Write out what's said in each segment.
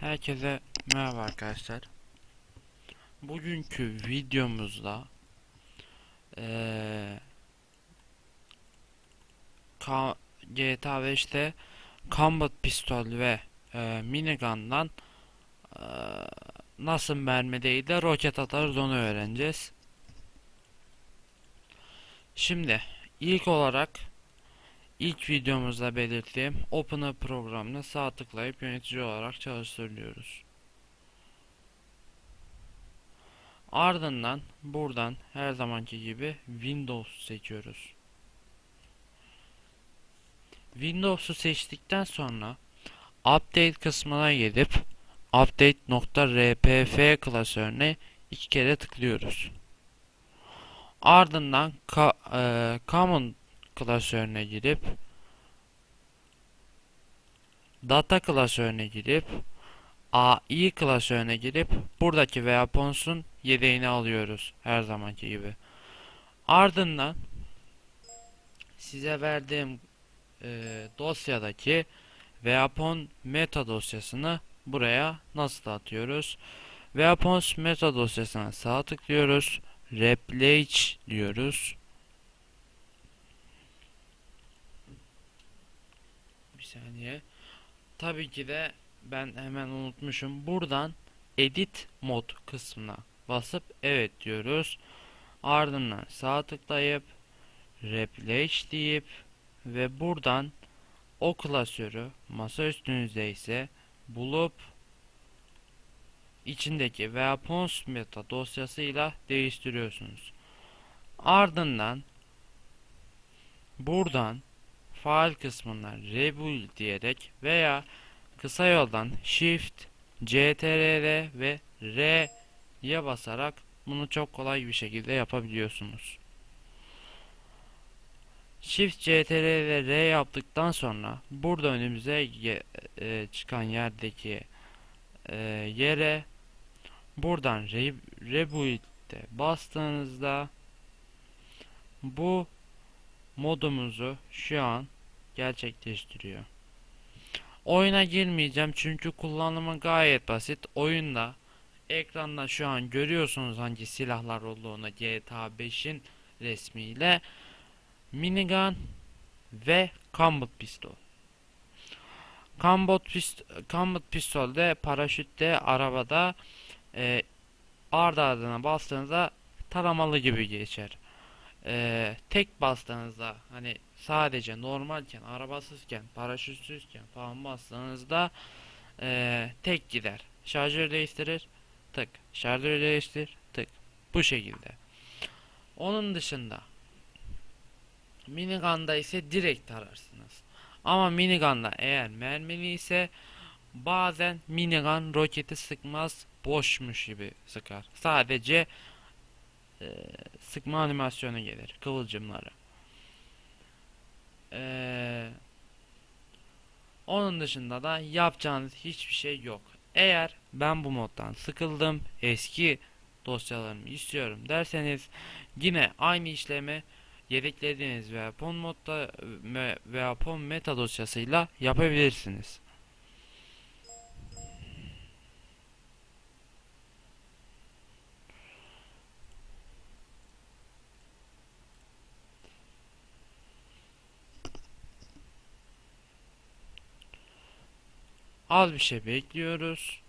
Herkese merhaba arkadaşlar. Bugünkü videomuzda Ka- GTA 5'te Combat Pistol ve eee Minigun'dan eee, nasıl mermi değil de roket atarız onu öğreneceğiz. Şimdi ilk olarak ilk videomuzda belirttiğim Opener programını sağ tıklayıp yönetici olarak çalıştırıyoruz. Ardından buradan her zamanki gibi Windows seçiyoruz. Windows'u seçtikten sonra Update kısmına gidip Update.rpf klasörüne iki kere tıklıyoruz. Ardından eee, Common klasörüne girip Data klasörüne girip AI klasörüne girip buradaki weapons'un yedeğini alıyoruz her zamanki gibi. Ardından size verdiğim e, dosyadaki weapon meta dosyasını buraya nasıl atıyoruz? Weapons meta dosyasına sağ tıklıyoruz. Replace diyoruz. Bir saniye. Tabii ki de ben hemen unutmuşum. Buradan Edit Mod kısmına basıp evet diyoruz. Ardından sağ tıklayıp Replace deyip ve buradan o klasörü masa üstünüzde ise bulup içindeki Weapons Meta dosyasıyla değiştiriyorsunuz. Ardından buradan faal kısmından rebuild diyerek veya kısa yoldan shift ctrl ve r'ye basarak bunu çok kolay bir şekilde yapabiliyorsunuz. Shift ctrl ve r yaptıktan sonra burada önümüze e, çıkan yerdeki e, yere buradan re rebuild'de bastığınızda bu modumuzu şu an gerçekleştiriyor. Oyuna girmeyeceğim çünkü kullanımı gayet basit. Oyunda ekranda şu an görüyorsunuz hangi silahlar olduğunu GTA 5'in resmiyle minigun ve combat pistol. Combat, pist combat pistolde paraşütte arabada e, ardı ardına bastığınızda taramalı gibi geçer e, tek bastığınızda hani sadece normalken arabasızken paraşütsüzken falan bastığınızda e, tek gider. Şarjör değiştirir tık. Şarjör değiştir tık. Bu şekilde. Onun dışında minigun'da ise direkt tararsınız ama minigun'da eğer mermili ise bazen minigun roketi sıkmaz boşmuş gibi sıkar. Sadece e, sıkma animasyonu gelir. Kıvılcımları. Ee, onun dışında da yapacağınız hiçbir şey yok. Eğer ben bu moddan sıkıldım, eski dosyalarımı istiyorum derseniz yine aynı işlemi yedeklediğiniz Weapon modda ve Weapon meta dosyasıyla yapabilirsiniz. Az bir şey bekliyoruz.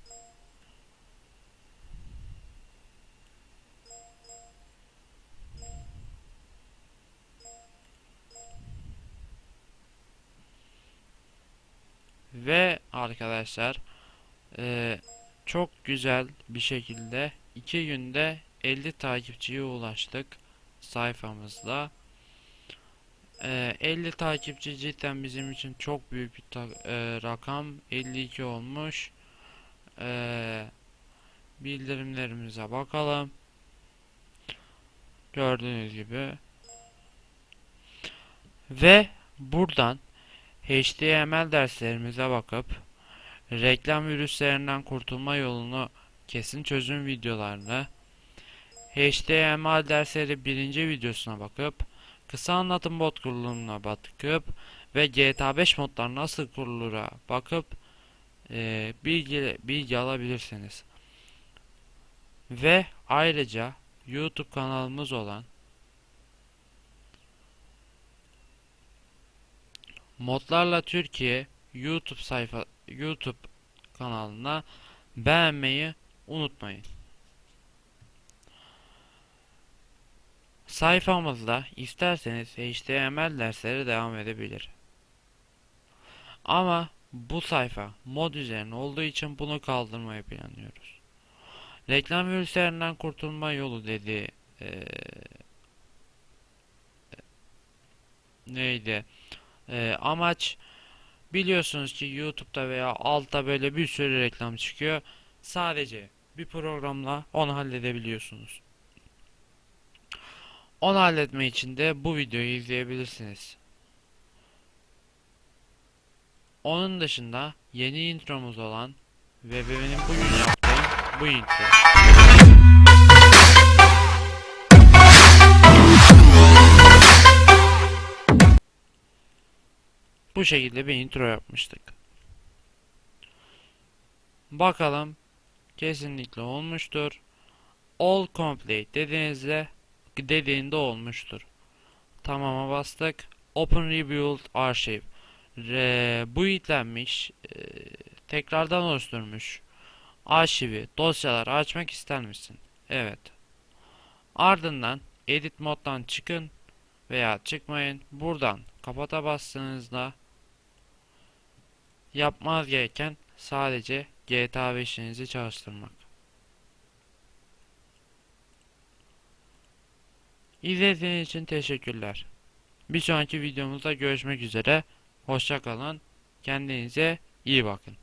Ve arkadaşlar eee, çok güzel bir şekilde iki günde 50 takipçiye ulaştık sayfamızda. Eee, 50 takipçi cidden bizim için çok büyük bir eee, rakam 52 olmuş. Eee, bildirimlerimize bakalım. Gördüğünüz gibi. Ve buradan HTML derslerimize bakıp reklam virüslerinden kurtulma yolunu kesin çözüm videolarını HTML dersleri birinci videosuna bakıp kısa anlatım bot kurulumuna bakıp ve GTA 5 modlar nasıl kurulura bakıp e, bilgi bilgi alabilirsiniz. Ve ayrıca YouTube kanalımız olan Modlarla Türkiye YouTube sayfa YouTube kanalına beğenmeyi unutmayın. Sayfamızda isterseniz HTML dersleri devam edebilir. Ama bu sayfa mod üzerine olduğu için bunu kaldırmayı planlıyoruz. Reklam virüslerinden kurtulma yolu dedi. Ee, neydi? Ee, amaç biliyorsunuz ki YouTube'da veya altta böyle bir sürü reklam çıkıyor. Sadece bir programla onu halledebiliyorsunuz. Onu halletme için de bu videoyu izleyebilirsiniz. Onun dışında yeni intromuz olan ve benim bugün yaptığım bu intro. Bu şekilde bir intro yapmıştık. Bakalım kesinlikle olmuştur. All complete dediğinizde dediğinde olmuştur. Tamama bastık. Open Rebuild Archive. Re, bu yüklenmiş. e, tekrardan oluşturmuş. Arşivi, dosyaları açmak ister misin? Evet. Ardından Edit moddan çıkın veya çıkmayın. Buradan kapata bastığınızda yapmaz gereken sadece GTA 5'inizi çalıştırmak. İzlediğiniz için teşekkürler. Bir sonraki videomuzda görüşmek üzere. Hoşça kalın. Kendinize iyi bakın.